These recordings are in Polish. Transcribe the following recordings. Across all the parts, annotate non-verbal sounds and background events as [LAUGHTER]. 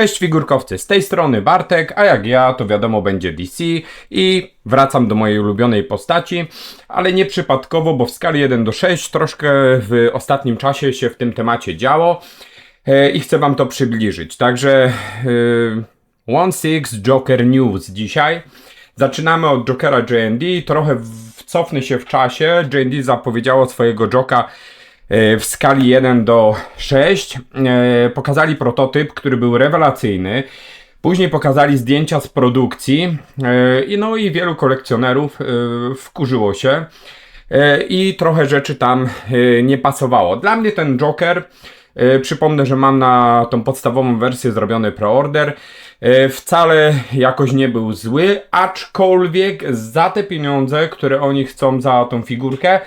Cześć figurkowcy, z tej strony Bartek, a jak ja to wiadomo będzie DC i wracam do mojej ulubionej postaci, ale nie przypadkowo, bo w skali 1 do 6 troszkę w ostatnim czasie się w tym temacie działo e, i chcę wam to przybliżyć. Także e, One Six Joker News dzisiaj. Zaczynamy od Jokera JD, trochę w- cofnę się w czasie. JD zapowiedziało swojego Joka w skali 1 do 6. E, Pokazali prototyp, który był rewelacyjny. Później pokazali zdjęcia z produkcji e, i no i wielu kolekcjonerów e, wkurzyło się e, i trochę rzeczy tam e, nie pasowało. Dla mnie ten Joker, e, przypomnę, że mam na tą podstawową wersję zrobiony preorder, e, wcale jakoś nie był zły, aczkolwiek za te pieniądze, które oni chcą za tą figurkę,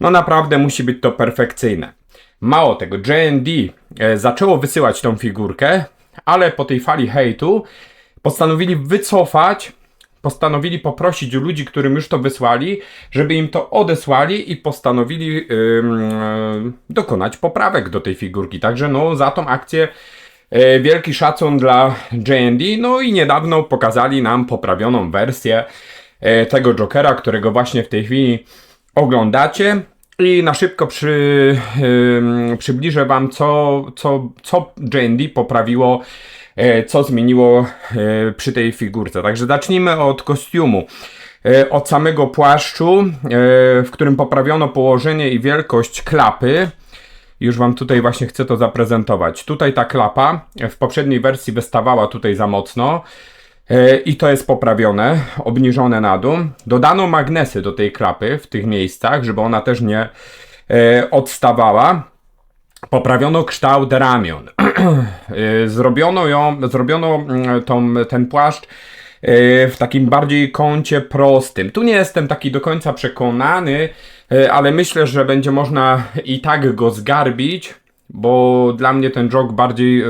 no naprawdę musi być to perfekcyjne. Mało tego, JD e, zaczęło wysyłać tą figurkę, ale po tej fali hejtu postanowili wycofać, postanowili poprosić ludzi, którym już to wysłali, żeby im to odesłali i postanowili e, dokonać poprawek do tej figurki. Także no za tą akcję e, wielki szacun dla JD. No i niedawno pokazali nam poprawioną wersję e, tego Jokera, którego właśnie w tej chwili oglądacie. I na szybko przy, ym, przybliżę Wam, co, co, co JD poprawiło, co zmieniło e, przy tej figurce. Także zacznijmy od kostiumu. E, od samego płaszczu, e, w którym poprawiono położenie i wielkość klapy. Już Wam tutaj właśnie chcę to zaprezentować. Tutaj ta klapa w poprzedniej wersji wystawała tutaj za mocno. E, I to jest poprawione, obniżone na dół. Dodano magnesy do tej klapy w tych miejscach, żeby ona też nie e, odstawała. Poprawiono kształt ramion. [CLEARS THROAT] E, zrobiono ją, zrobiono mm, tą, ten płaszcz e, w takim bardziej kącie prostym. Tu nie jestem taki do końca przekonany, e, ale myślę, że będzie można i tak go zgarbić, bo dla mnie ten jog bardziej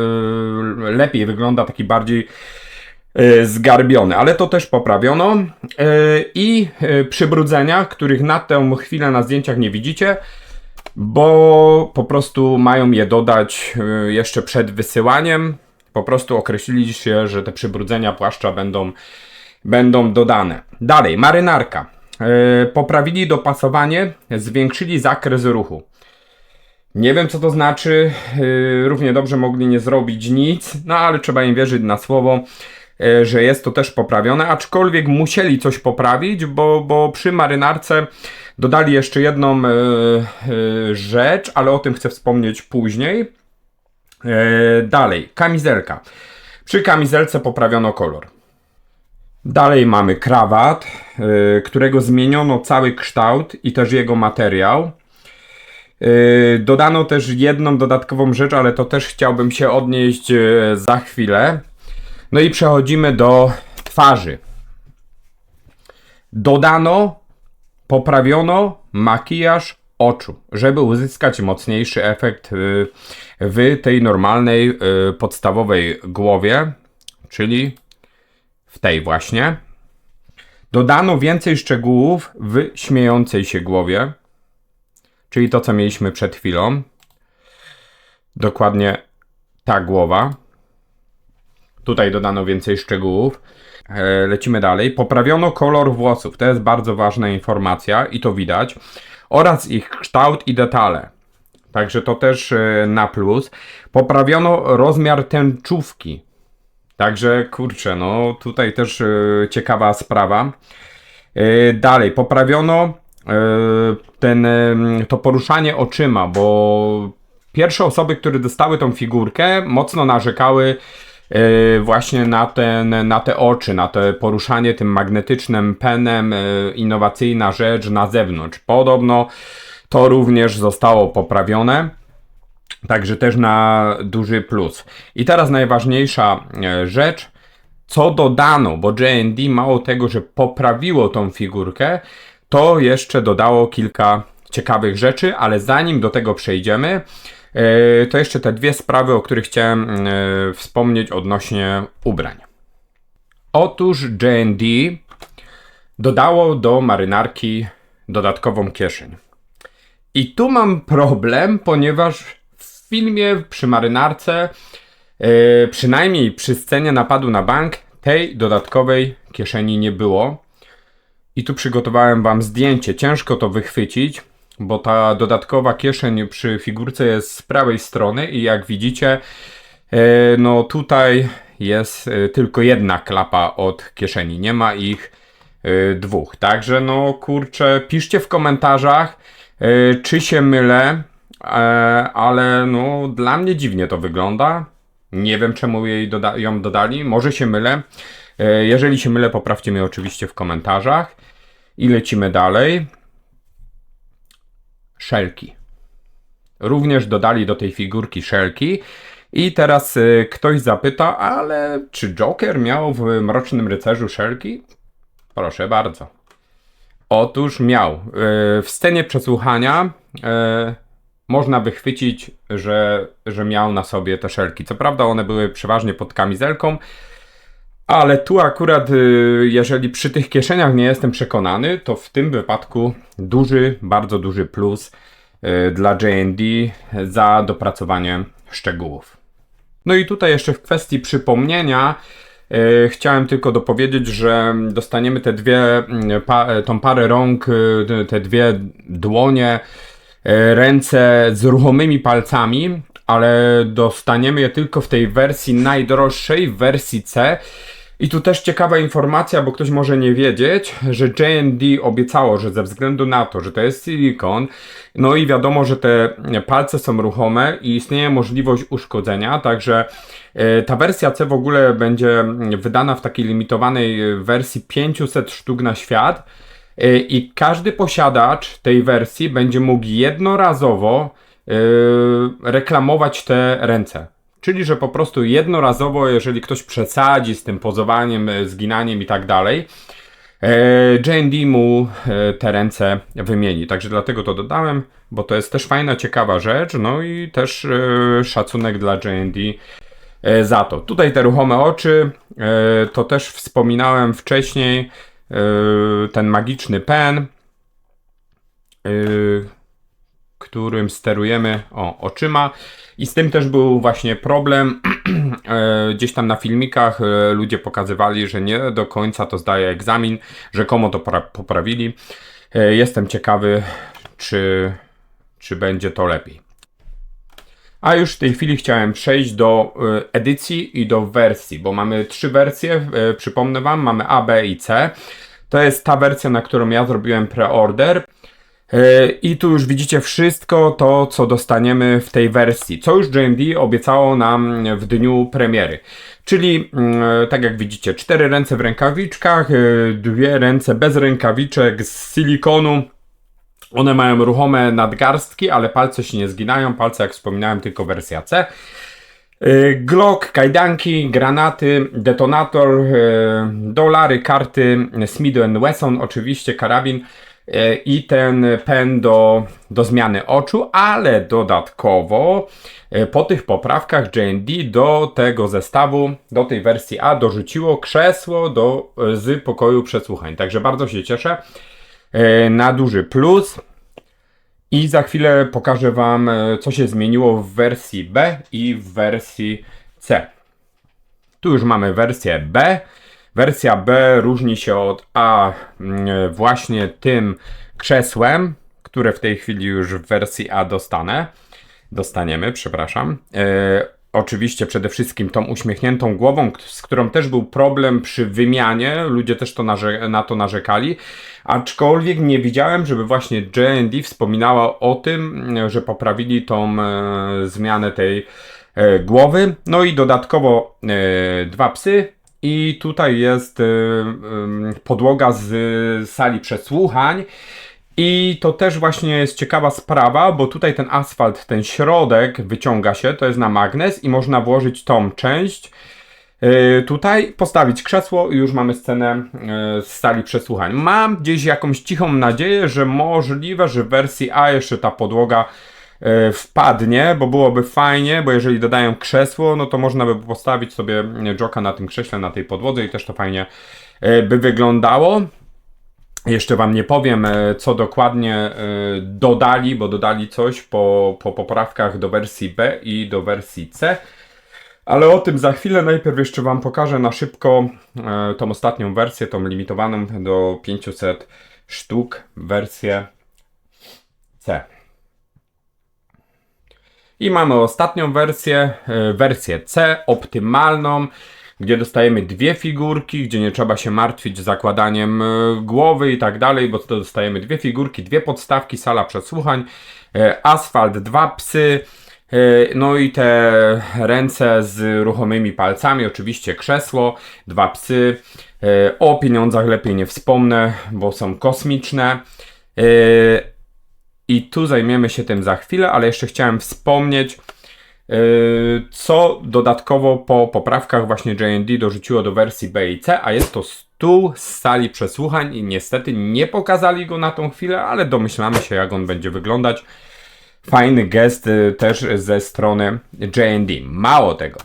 lepiej wygląda, taki bardziej zgarbiony, ale to też poprawiono. I przybrudzenia, których na tę chwilę na zdjęciach nie widzicie, bo po prostu mają je dodać e, jeszcze przed wysyłaniem. Po prostu określili się, że te przybrudzenia płaszcza będą, będą dodane. Dalej, marynarka. E, Poprawili dopasowanie, zwiększyli zakres ruchu. Nie wiem, co to znaczy. Yy, równie dobrze mogli nie zrobić nic, no ale trzeba im wierzyć na słowo, że jest to też poprawione. Aczkolwiek musieli coś poprawić, bo, bo przy marynarce dodali jeszcze jedną yy, yy, rzecz, ale o tym chcę wspomnieć później. Dalej, kamizelka. Przy kamizelce poprawiono kolor. Dalej mamy krawat, którego zmieniono cały kształt i też jego materiał. Dodano też jedną dodatkową rzecz, ale to też chciałbym się odnieść za chwilę. No i przechodzimy do twarzy. Dodano, poprawiono makijaż oczu, żeby uzyskać mocniejszy efekt yy, w tej normalnej, yy, podstawowej głowie, czyli w tej właśnie. Dodano więcej szczegółów w śmiejącej się głowie czyli to, co mieliśmy przed chwilą. Dokładnie ta głowa. Tutaj dodano więcej szczegółów. E, Lecimy dalej. Poprawiono kolor włosów. To jest bardzo ważna informacja i to widać. Oraz ich kształt i detale. Także to też e, na plus. Poprawiono rozmiar tęczówki. Także kurczę, no tutaj też e, ciekawa sprawa. Dalej, poprawiono ten, to poruszanie oczyma, bo pierwsze osoby, które dostały tą figurkę, mocno narzekały właśnie na, ten, na te oczy, na te poruszanie tym magnetycznym penem, e, innowacyjna rzecz na zewnątrz. Podobno to również zostało poprawione. Także też na duży plus. I teraz najważniejsza e, rzecz, co dodano, bo JD mało tego, że poprawiło tą figurkę, to jeszcze dodało kilka ciekawych rzeczy, ale zanim do tego przejdziemy, e, to jeszcze te dwie sprawy, o których chciałem e, wspomnieć odnośnie ubrań. Otóż JD dodało do marynarki dodatkową kieszeń. I tu mam problem, ponieważ w filmie przy marynarce E, przynajmniej przy scenie napadu na bank tej dodatkowej kieszeni nie było. I tu przygotowałem Wam zdjęcie. Ciężko to wychwycić, bo ta dodatkowa kieszeń przy figurce jest z prawej strony i jak widzicie, e, no tutaj jest e, tylko jedna klapa od kieszeni. Nie ma ich e, dwóch. Także no kurczę, piszcie w komentarzach, czy się mylę, ale no dla mnie dziwnie to wygląda. Nie wiem czemu jej doda ją dodali, może się mylę. Jeżeli się mylę, poprawcie mnie oczywiście w komentarzach. I lecimy dalej. Szelki. Również dodali do tej figurki szelki. I teraz y, ktoś zapyta, ale czy Joker miał w Mrocznym Rycerzu szelki? Proszę bardzo. Otóż miał. Y, w scenie przesłuchania y, można wychwycić, że, że miał na sobie te szelki. Co prawda one były przeważnie pod kamizelką, ale tu akurat, y, jeżeli przy tych kieszeniach nie jestem przekonany, to w tym wypadku duży, bardzo duży plus y, dla JD za dopracowanie szczegółów. No i tutaj jeszcze w kwestii przypomnienia y, chciałem tylko dopowiedzieć, że dostaniemy te dwie, tą parę rąk, te dwie dłonie, ręce z ruchomymi palcami, ale dostaniemy je tylko w tej wersji najdroższej, wersji C. I tu też ciekawa informacja, bo ktoś może nie wiedzieć, że JD obiecało, że ze względu na to, że to jest silikon, no i wiadomo, że te palce są ruchome i istnieje możliwość uszkodzenia, także e, ta wersja C w ogóle będzie wydana w takiej limitowanej wersji 500 sztuk na świat e, i każdy posiadacz tej wersji będzie mógł jednorazowo e, reklamować te ręce. Czyli, że po prostu jednorazowo, jeżeli ktoś przesadzi z tym pozowaniem, e, zginaniem i tak dalej, e, JD mu e, te ręce wymieni. Także dlatego to dodałem, bo to jest też fajna, ciekawa rzecz. No i też szacunek dla JD za to. Tutaj te ruchome oczy, to też wspominałem wcześniej, ten magiczny pen, którym sterujemy o, oczyma. I z tym też był właśnie problem. [CLEARS THROAT] E, gdzieś tam na filmikach e, ludzie pokazywali, że nie do końca to zdaje egzamin, rzekomo to poprawili. E, jestem ciekawy, czy, czy będzie to lepiej. A już w tej chwili chciałem przejść do edycji i do wersji, bo mamy trzy wersje, przypomnę Wam, mamy A, B i C. To jest ta wersja, na którą ja zrobiłem preorder. E, I tu już widzicie wszystko to, co dostaniemy w tej wersji, co już JMD obiecało nam w dniu premiery. Czyli, mm, tak jak widzicie, cztery ręce w rękawiczkach, e, dwie ręce bez rękawiczek z silikonu. One mają ruchome nadgarstki, ale palce się nie zginają. Palce, jak wspominałem, tylko wersja C. E, Glock, kajdanki, granaty, detonator, dolary, karty, Smith Wesson, oczywiście karabin. E, i ten pen do, do zmiany oczu, ale dodatkowo e, po tych poprawkach JD do tego zestawu, do tej wersji A dorzuciło krzesło do, e, z pokoju przesłuchań. Także bardzo się cieszę na duży plus. I za chwilę pokażę Wam, co się zmieniło w wersji B i w wersji C. Tu już mamy wersję B. Wersja B różni się od A mm, właśnie tym krzesłem, które w tej chwili już w wersji A dostanę. Dostaniemy, przepraszam. E, oczywiście przede wszystkim tą uśmiechniętą głową, z którą też był problem przy wymianie. Ludzie też to na to narzekali. Aczkolwiek nie widziałem, żeby właśnie JD wspominała o tym, że poprawili tą e, zmianę tej e, głowy. No i dodatkowo e, dwa psy i tutaj jest y, y, podłoga z sali przesłuchań. I to też właśnie jest ciekawa sprawa, bo tutaj ten asfalt, ten środek wyciąga się, to jest na magnes i można włożyć tą część. Yy, tutaj postawić krzesło i już mamy scenę z sali przesłuchań. Mam gdzieś jakąś cichą nadzieję, że możliwe, że w wersji A jeszcze ta podłoga wpadnie, bo byłoby fajnie, bo jeżeli dodają krzesło, no to można by postawić sobie joka na tym krześle, na tej podłodze i też to fajnie e, by wyglądało. Jeszcze Wam nie powiem, e, co dokładnie dodali, bo dodali coś po, po poprawkach do wersji B i do wersji C. Ale o tym za chwilę. Najpierw jeszcze Wam pokażę na szybko e, tą ostatnią wersję, tą limitowaną do 500 sztuk, wersję C. I mamy ostatnią wersję, e, wersję C, optymalną, gdzie dostajemy dwie figurki, gdzie nie trzeba się martwić zakładaniem e, głowy i tak dalej, bo to dostajemy dwie figurki, dwie podstawki, sala przesłuchań, e, asfalt, dwa psy, no i te ręce z ruchomymi palcami, oczywiście krzesło, dwa psy. O pieniądzach lepiej nie wspomnę, bo są kosmiczne. I tu zajmiemy się tym za chwilę, ale jeszcze chciałem wspomnieć, yy, co dodatkowo po poprawkach właśnie JD dorzuciło do wersji B i C, a jest to stół z sali przesłuchań i niestety nie pokazali go na tą chwilę, ale domyślamy się jak on będzie wyglądać. Fajny gest y, też ze strony JD. Mało tego,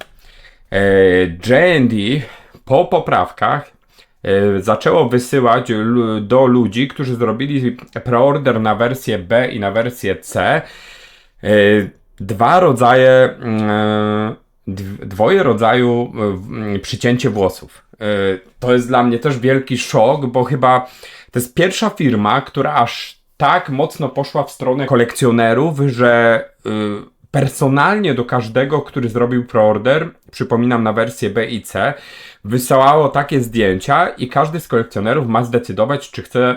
yy, JD po poprawkach zaczęło wysyłać do ludzi, którzy zrobili preorder na wersję B i na wersję C e, dwa rodzaje, mm, dw- dwoje rodzaju mm, przycięcie włosów. E, To jest dla mnie też wielki szok, bo chyba to jest pierwsza firma, która aż tak mocno poszła w stronę kolekcjonerów, że y, personalnie do każdego, który zrobił preorder, przypominam na wersję B i C, wysyłało takie zdjęcia i każdy z kolekcjonerów ma zdecydować, czy chce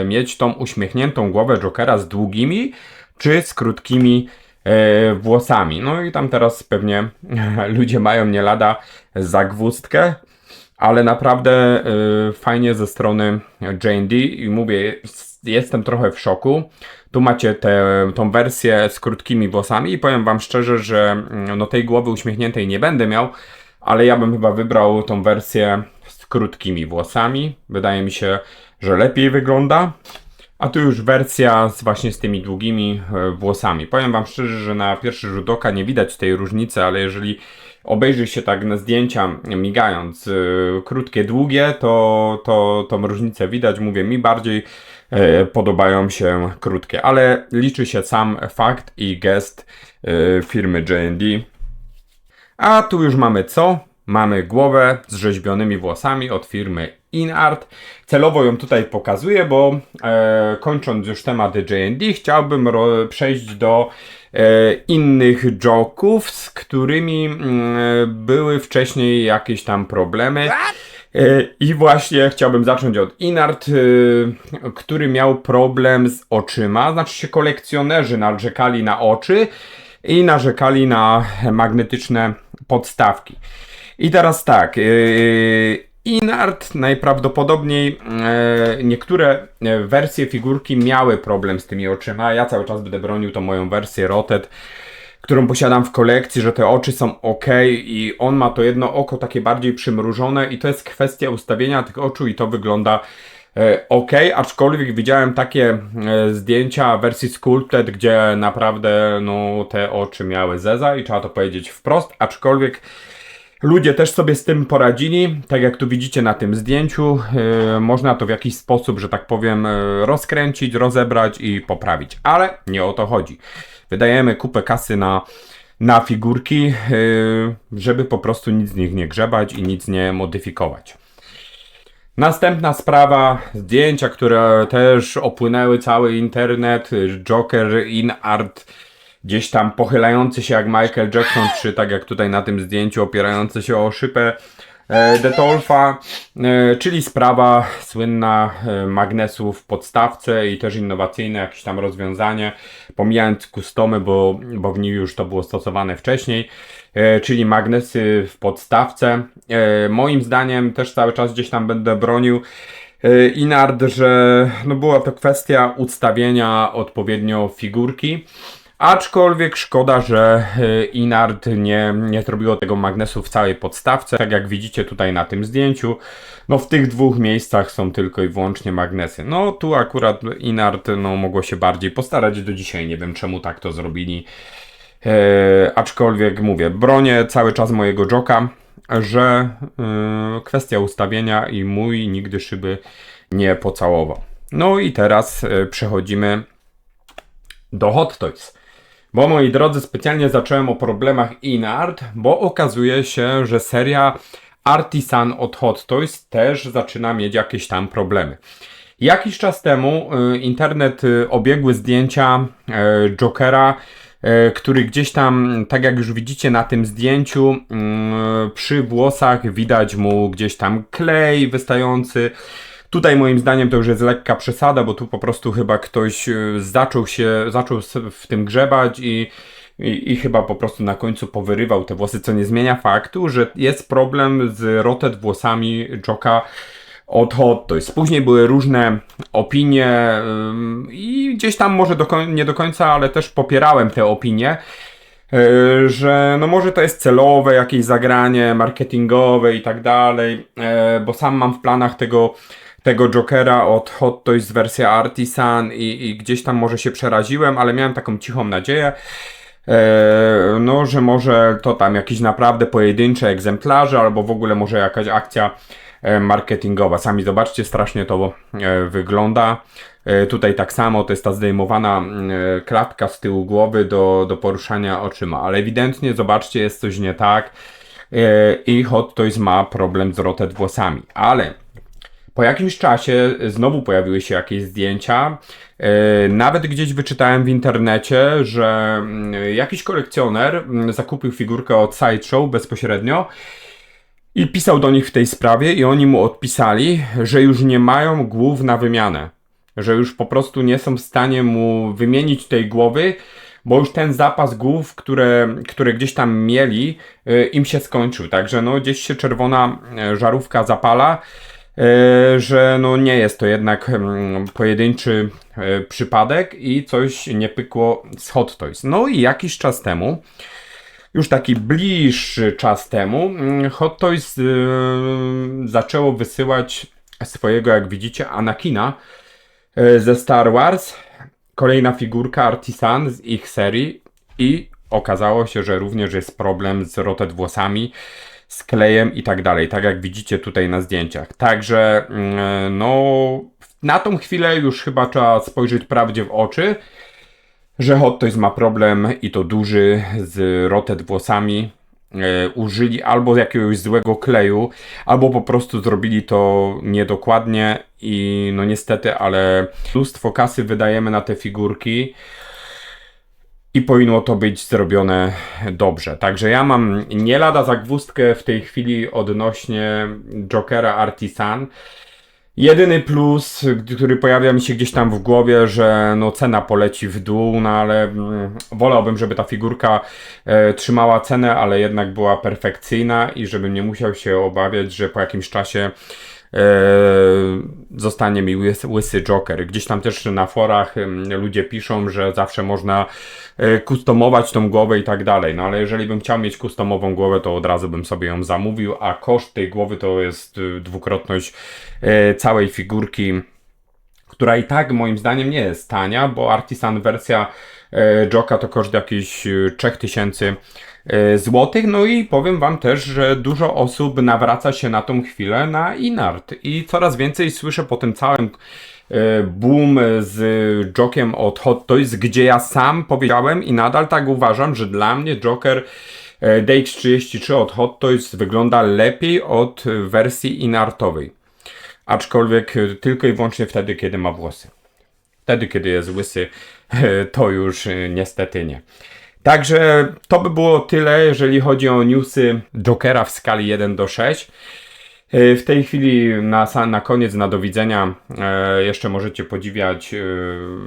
e, mieć tą uśmiechniętą głowę Jokera z długimi, czy z krótkimi e, włosami. No i tam teraz pewnie [LAUGHS] ludzie mają nie lada zagwózdkę, ale naprawdę y, fajnie ze strony JD i mówię, jestem trochę w szoku. Tu macie tę tą wersję z krótkimi włosami i powiem wam szczerze, że mm, no tej głowy uśmiechniętej nie będę miał, ale ja bym chyba wybrał tą wersję z krótkimi włosami. Wydaje mi się, że lepiej wygląda. A tu już wersja z właśnie z tymi długimi e, włosami. Powiem wam szczerze, że na pierwszy rzut oka nie widać tej różnicy, ale jeżeli obejrzy się tak na zdjęcia migając, e, krótkie, długie, to, to tą różnicę widać. Mówię, mi bardziej podobają się krótkie, ale liczy się sam fakt i gest e, firmy J&D. A tu już mamy co? Mamy głowę z rzeźbionymi włosami od firmy InArt. Celowo ją tutaj pokazuję, bo e, kończąc już temat J&D, chciałbym przejść do e, innych joków, z którymi mm, były wcześniej jakieś tam problemy. E, I właśnie chciałbym zacząć od Inart, e, który miał problem z oczyma. Znaczy się kolekcjonerzy narzekali na oczy i narzekali na magnetyczne podstawki. I teraz tak, yy, Inart najprawdopodobniej niektóre wersje figurki miały problem z tymi oczyma. Ja cały czas będę bronił tą moją wersję Rotet, którą posiadam w kolekcji, że te oczy są ok i on ma to jedno oko takie bardziej przymrużone i to jest kwestia ustawienia tych oczu i to wygląda e, ok, aczkolwiek widziałem takie e, zdjęcia wersji Sculpted, gdzie naprawdę no, te oczy miały zeza i trzeba to powiedzieć wprost, aczkolwiek Ludzie też sobie z tym poradzili, tak jak tu widzicie na tym zdjęciu. Yy, można to w jakiś sposób, że tak powiem, yy, rozkręcić, rozebrać i poprawić, ale nie o to chodzi. Wydajemy kupę kasy na, na figurki, yy, żeby po prostu nic z nich nie grzebać i nic nie modyfikować. Następna sprawa, zdjęcia, które też opłynęły cały internet, Joker in art, gdzieś tam pochylający się jak Michael Jackson, czy tak jak tutaj na tym zdjęciu, opierający się o szybę e, Detolfa, e, czyli sprawa słynna e, magnesu w podstawce i też innowacyjne jakieś tam rozwiązanie, pomijając customy, bo, bo w nim już to było stosowane wcześniej, czyli magnesy w podstawce. Moim zdaniem też cały czas gdzieś tam będę bronił Inard, że no była to kwestia ustawienia odpowiednio figurki. Aczkolwiek szkoda, że e, Inard nie, nie zrobiło tego magnesu w całej podstawce. Tak jak widzicie tutaj na tym zdjęciu, no w tych dwóch miejscach są tylko i wyłącznie magnesy. No tu akurat Inard no, mogło się bardziej postarać do dzisiaj. Nie wiem czemu tak to zrobili. E, aczkolwiek mówię, bronię cały czas mojego joka, że e, kwestia ustawienia i mój nigdy szyby nie pocałował. No i teraz e, przechodzimy do Hot Toys. Bo moi drodzy, specjalnie zacząłem o problemach InArt, bo okazuje się, że seria Artisan od Hot Toys też zaczyna mieć jakieś tam problemy. Jakiś czas temu y, internet y, obiegły zdjęcia y, Jokera, który gdzieś tam, tak jak już widzicie na tym zdjęciu, przy włosach widać mu gdzieś tam klej wystający. Tutaj moim zdaniem to już jest lekka przesada, bo tu po prostu chyba ktoś y, zaczął się, zaczął w tym grzebać i, i, i chyba po prostu na końcu powyrywał te włosy, co nie zmienia faktu, że jest problem z rotet włosami Joka od Hot Toys. Później były różne opinie i gdzieś tam może do nie do końca, ale też popierałem te opinie. Yy, że no może to jest celowe jakieś zagranie marketingowe i tak dalej, yy, bo sam mam w planach tego, tego Jokera od Hot Toys wersja Artisan i, i gdzieś tam może się przeraziłem, ale miałem taką cichą nadzieję, yy, no że może to tam jakieś naprawdę pojedyncze egzemplarze albo w ogóle może jakaś akcja e, marketingowa. Sami zobaczcie, strasznie to e, wygląda. E, Tutaj tak samo to jest ta zdejmowana e, klatka z tyłu głowy do, do poruszania oczyma, ale ewidentnie zobaczcie, jest coś nie tak e, i Hot Toys ma problem z rotet włosami, ale po jakimś czasie znowu pojawiły się jakieś zdjęcia. E, Nawet gdzieś wyczytałem w internecie, że mm, jakiś kolekcjoner mm, zakupił figurkę od Sideshow bezpośrednio i pisał do nich w tej sprawie i oni mu odpisali, że już nie mają głów na wymianę. Że już po prostu nie są w stanie mu wymienić tej głowy, bo już ten zapas głów, które, które gdzieś tam mieli, y, im się skończył. Także no gdzieś się czerwona e, żarówka zapala, e, że no nie jest to jednak mm, pojedynczy e, przypadek i coś nie pykło z Hot Toys. No i jakiś czas temu już taki bliższy czas temu mm, Hot Toys yy, zaczęło wysyłać swojego, jak widzicie, Anakina ze Star Wars. Kolejna figurka Artisan z ich serii i okazało się, że również jest problem z rotet włosami, z klejem i tak dalej, tak jak widzicie tutaj na zdjęciach. Także yy, no na tą chwilę już chyba trzeba spojrzeć prawdzie w oczy że Hot Toys ma problem i to duży z rotet włosami. E, użyli albo jakiegoś złego kleju, albo po prostu zrobili to niedokładnie i no niestety, ale mnóstwo kasy wydajemy na te figurki i powinno to być zrobione dobrze. Także ja mam nie lada zagwózdkę w tej chwili odnośnie Jokera Artisan. Jedyny plus, który pojawia mi się gdzieś tam w głowie, że no cena poleci w dół, no ale mm, wolałbym, żeby ta figurka e, trzymała cenę, ale jednak była perfekcyjna i żebym nie musiał się obawiać, że po jakimś czasie zostanie mi łysy, Joker. Gdzieś tam też na forach ludzie piszą, że zawsze można e, kustomować tą głowę i tak dalej. No ale jeżeli bym chciał mieć kustomową głowę, to od razu bym sobie ją zamówił, a koszt tej głowy to jest y, dwukrotność e, całej figurki która i tak moim zdaniem nie jest tania, bo Artisan wersja e, Joka to koszt jakichś e, 3000 e, złotych. No i powiem Wam też, że dużo osób nawraca się na tą chwilę na Inart i coraz więcej słyszę po tym całym e, boom z Jokiem od Hot Toys, gdzie ja sam powiedziałem i nadal tak uważam, że dla mnie Joker e, DX33 od Hot Toys wygląda lepiej od e, wersji inartowej. Aczkolwiek tylko i wyłącznie wtedy, kiedy ma włosy. Wtedy, kiedy jest łysy, [LAUGHS] to już niestety nie. Także to by było tyle, jeżeli chodzi o newsy Jokera w skali 1 do 6. Y, W tej chwili na, na koniec, na do widzenia, e, jeszcze możecie podziwiać e,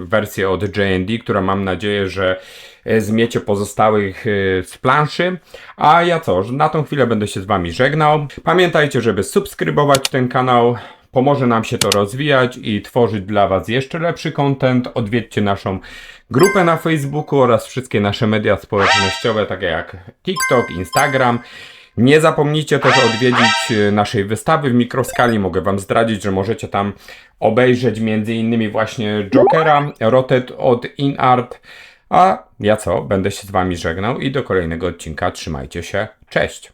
wersję od JD, która mam nadzieję, że e, zmiecie pozostałych e, z planszy. A ja co, na tą chwilę będę się z Wami żegnał. Pamiętajcie, żeby subskrybować ten kanał. Pomoże nam się to rozwijać i tworzyć dla Was jeszcze lepszy content. Odwiedźcie naszą grupę na Facebooku oraz wszystkie nasze media społecznościowe, takie jak TikTok, Instagram. Nie zapomnijcie też odwiedzić e, naszej wystawy w mikroskali. Mogę Wam zdradzić, że możecie tam obejrzeć innymi właśnie Jokera, Rotet od InArt. A ja co? Będę się z Wami żegnał i do kolejnego odcinka. Trzymajcie się. Cześć!